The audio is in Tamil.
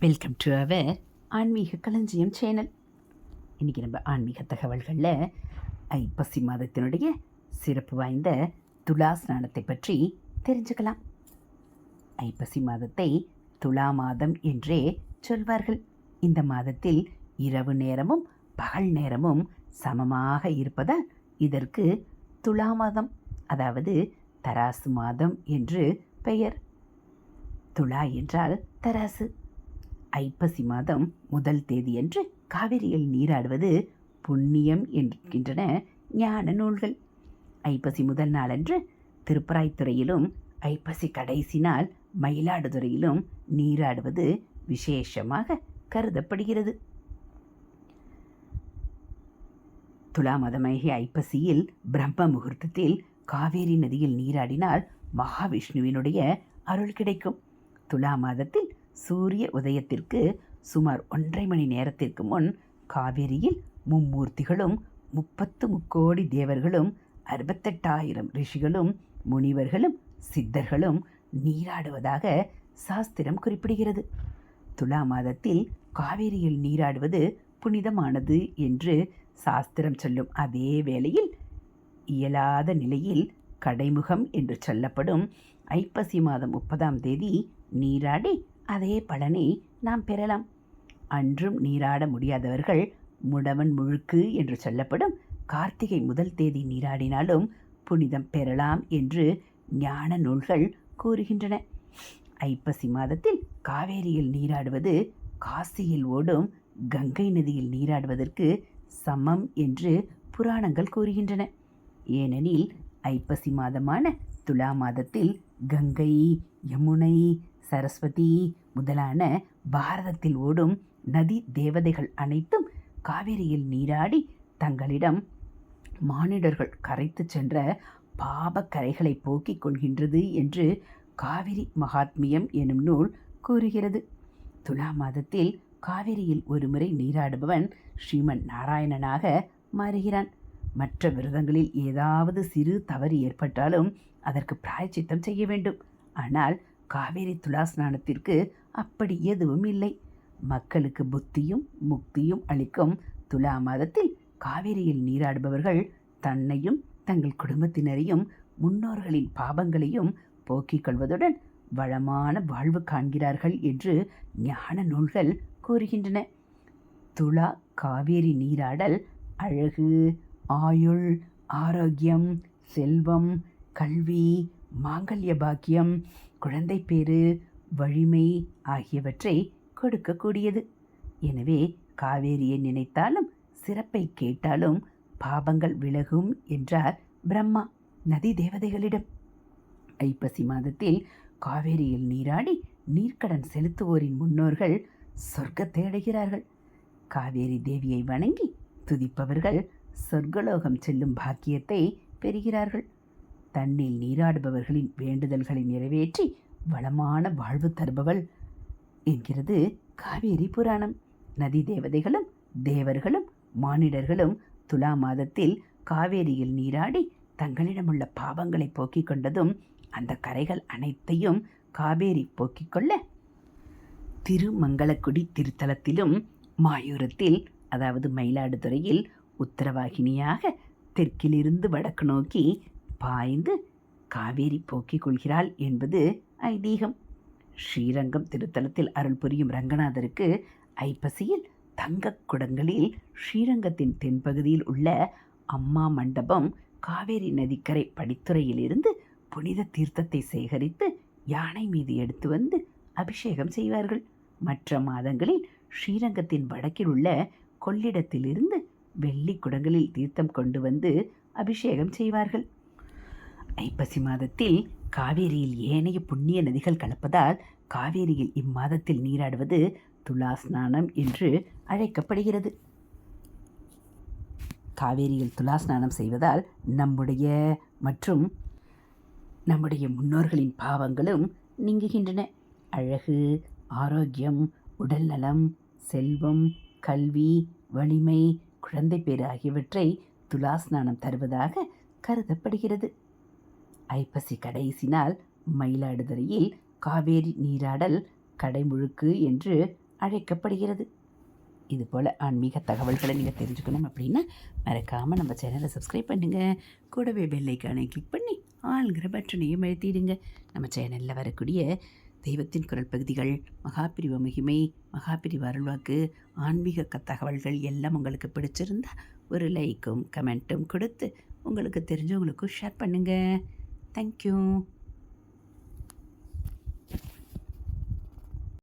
வெல்கம் டு அவர் ஆன்மீக களஞ்சியம் சேனல். இன்றைக்கி நம்ம ஆன்மீக தகவல்களில் ஐப்பசி மாதத்தினுடைய சிறப்பு வாய்ந்த துலா ஸ்நானத்தை பற்றி தெரிஞ்சுக்கலாம். ஐப்பசி மாதத்தை துலா மாதம் என்றே சொல்வார்கள். இந்த மாதத்தில் இரவு நேரமும் பகல் நேரமும் சமமாக இருப்பதால் இதற்கு துலா மாதம் அதாவது தராசு மாதம் என்று பெயர். துலா என்றால் தராசு. ஐப்பசி மாதம் முதல் தேதியன்று காவிரியில் நீராடுவது புண்ணியம் என்கின்றன ஞான நூல்கள். ஐப்பசி முதல் நாளன்று திருப்பராய்த்துறையிலும் ஐப்பசி கடைசி நாள் மயிலாடுதுறையிலும் நீராடுவது விசேஷமாக கருதப்படுகிறது. துலா மதமேகி ஐப்பசியில் பிரம்ம முகூர்த்தத்தில் காவேரி நதியில் நீராடினால் மகாவிஷ்ணுவினுடைய அருள் கிடைக்கும். துலா மாதத்தில் சூரிய உதயத்திற்கு சுமார் ஒன்றரை மணி நேரத்திற்கு முன் காவேரியில் மும்மூர்த்திகளும் முப்பத்து முக்கோடி தேவர்களும் அறுபத்தெட்டாயிரம் ரிஷிகளும் முனிவர்களும் சித்தர்களும் நீராடுவதாக சாஸ்திரம் குறிப்பிடுகிறது. துலா மாதத்தில் காவேரியில் நீராடுவது புனிதமானது என்று சாஸ்திரம் சொல்லும் அதே வேளையில் இயலாத நிலையில் கடைமுகம் என்று சொல்லப்படும் ஐப்பசி மாதம் முப்பதாம் தேதி நீராடி அதே பலனை நாம் பெறலாம். அன்றும் நீராட முடியாதவர்கள் முடவன் முழுக்கு என்று சொல்லப்படும் கார்த்திகை முதல் தேதி நீராடினாலும் புனிதம் பெறலாம் என்று ஞான நூல்கள் கூறுகின்றன. ஐப்பசி மாதத்தில் காவேரியில் நீராடுவது காசியில் ஓடும் கங்கை நதியில் நீராடுவதற்கு சமம் என்று புராணங்கள் கூறுகின்றன. ஏனெனில் ஐப்பசி மாதமான துலா மாதத்தில் கங்கை யமுனை சரஸ்வதி முதலான பாரதத்தில் ஓடும் நதி தேவதைகள் அனைத்தும் காவிரியில் நீராடி தங்களிடம் மானிடர்கள் கரைத்து சென்ற பாபக்கரைகளை போக்கிக் கொள்கின்றது என்று காவிரி மகாத்மியம் எனும் நூல் கூறுகிறது. துலா மாதத்தில் காவிரியில் ஒருமுறை நீராடுபவன் ஸ்ரீமன் நாராயணனாக மாறுகிறான். மற்ற விரதங்களில் ஏதாவது சிறு தவறு ஏற்பட்டாலும் அதற்கு பிராயச்சித்தம் செய்ய வேண்டும். ஆனால் காவேரி துலாஸ்நானத்திற்கு அப்படி எதுவும் இல்லை. மக்களுக்கு புத்தியும் முக்தியும் அளிக்கும் துலா மாதத்தில் காவேரியில் நீராடுபவர்கள் தன்னையும் தங்கள் குடும்பத்தினரையும் முன்னோர்களின் பாவங்களையும் போக்கிக் கொள்வதுடன் வளமான வாழ்வு காண்கிறார்கள் என்று ஞான நூல்கள் கூறுகின்றன. துலா காவேரி நீராடல் அழகு ஆயுள் ஆரோக்கியம் செல்வம் கல்வி மாங்கல்ய பாக்கியம் குழந்தை பேறு வலிமை ஆகியவற்றை கொடுக்கக்கூடியது. எனவே காவேரியை நினைத்தாலும் சிறப்பை கேட்டாலும் பாபங்கள் விலகும் என்றார் பிரம்மா நதி தேவதைகளிடம். ஐப்பசி மாதத்தில் காவேரியில் நீராடி நீர்க்கடன் செலுத்துவோரின் முன்னோர்கள் சொர்க்கத்தை அடைகிறார்கள். காவேரி தேவியை வணங்கி துதிப்பவர்கள் சொர்க்கலோகம் செல்லும் பாக்கியத்தை பெறுகிறார்கள். தன்னில் நீராடுபவர்களின் வேண்டுதல்களை நிறைவேற்றி வளமான வாழ்வு தருபவள் என்கிறது காவேரி புராணம். நதி தேவதைகளும் தேவர்களும் மானிடர்களும் துலா மாதத்தில் காவேரியில் நீராடி தங்களிடமுள்ள பாவங்களை போக்கிக் கொண்டதும் அந்த கரைகள் அனைத்தையும் காவேரி போக்கிக் கொள்ள திருமங்களக்குடி திருத்தலத்திலும் மாயூரத்தில் அதாவது மயிலாடுதுறையில் உத்தரவாகினியாக தெற்கிலிருந்து வடக்கு நோக்கி பாய்ந்து காவேரி போக்கிக் கொள்கிறாள் என்பது ஐதீகம். ஸ்ரீரங்கம் திருத்தலத்தில் அருள் புரியும் ரங்கநாதருக்கு ஐப்பசியில் தங்கக் குடங்களில் ஸ்ரீரங்கத்தின் தென்பகுதியில் உள்ள அம்மா மண்டபம் காவேரி நதிக்கரை படித்துறையிலிருந்து புனித தீர்த்தத்தை சேகரித்து யானை மீது எடுத்து வந்து அபிஷேகம் செய்வார்கள். மற்ற மாதங்களில் ஸ்ரீரங்கத்தின் வடக்கில் உள்ள கொள்ளிடத்திலிருந்து வெள்ளி குடங்களில் தீர்த்தம் கொண்டு வந்து அபிஷேகம் செய்வார்கள். ஐப்பசி மாதத்தில் காவேரியில் ஏனைய புண்ணிய நதிகள் கலப்பதால் காவேரியில் இம்மாதத்தில் நீராடுவது துலா ஸ்நானம் என்று அழைக்கப்படுகிறது. காவேரியில் துலா ஸ்நானம் செய்வதால் நம்முடைய மற்றும் நம்முடைய முன்னோர்களின் பாவங்களும் நீங்குகின்றன. அழகு ஆரோக்கியம் உடல்நலம் செல்வம் கல்வி வலிமை குழந்தை பேறு ஆகியவற்றை துலா ஸ்நானம் தருவதாக கருதப்படுகிறது. ஐப்பசி கடைசி நாள் மயிலாடுதுறையில் காவேரி நீராடல் கடைமுழுக்கு என்று அழைக்கப்படுகிறது. இது போல் ஆன்மீக தகவல்களை நீங்கள் தெரிஞ்சுக்கணும் அப்படின்னா மறக்காமல் நம்ம சேனலை சப்ஸ்கிரைப் பண்ணுங்கள் கூடவே பெல்லைக்கானை கிளிக் பண்ணி ஆளுங்கிற பட்டனையும் எழுத்திடுங்க நம்ம சேனலில் வரக்கூடிய தெய்வத்தின் குரல் பகுதிகள் மகாபிரிவ மகிமை மகாபிரிவ அருள்வாக்கு ஆன்மீக க தகவல்கள் எல்லாம் உங்களுக்கு பிடிச்சிருந்தா ஒரு லைக்கும் கமெண்ட்டும் கொடுத்து உங்களுக்கு தெரிஞ்சவங்களுக்கும் ஷேர் பண்ணுங்கள் Thank you.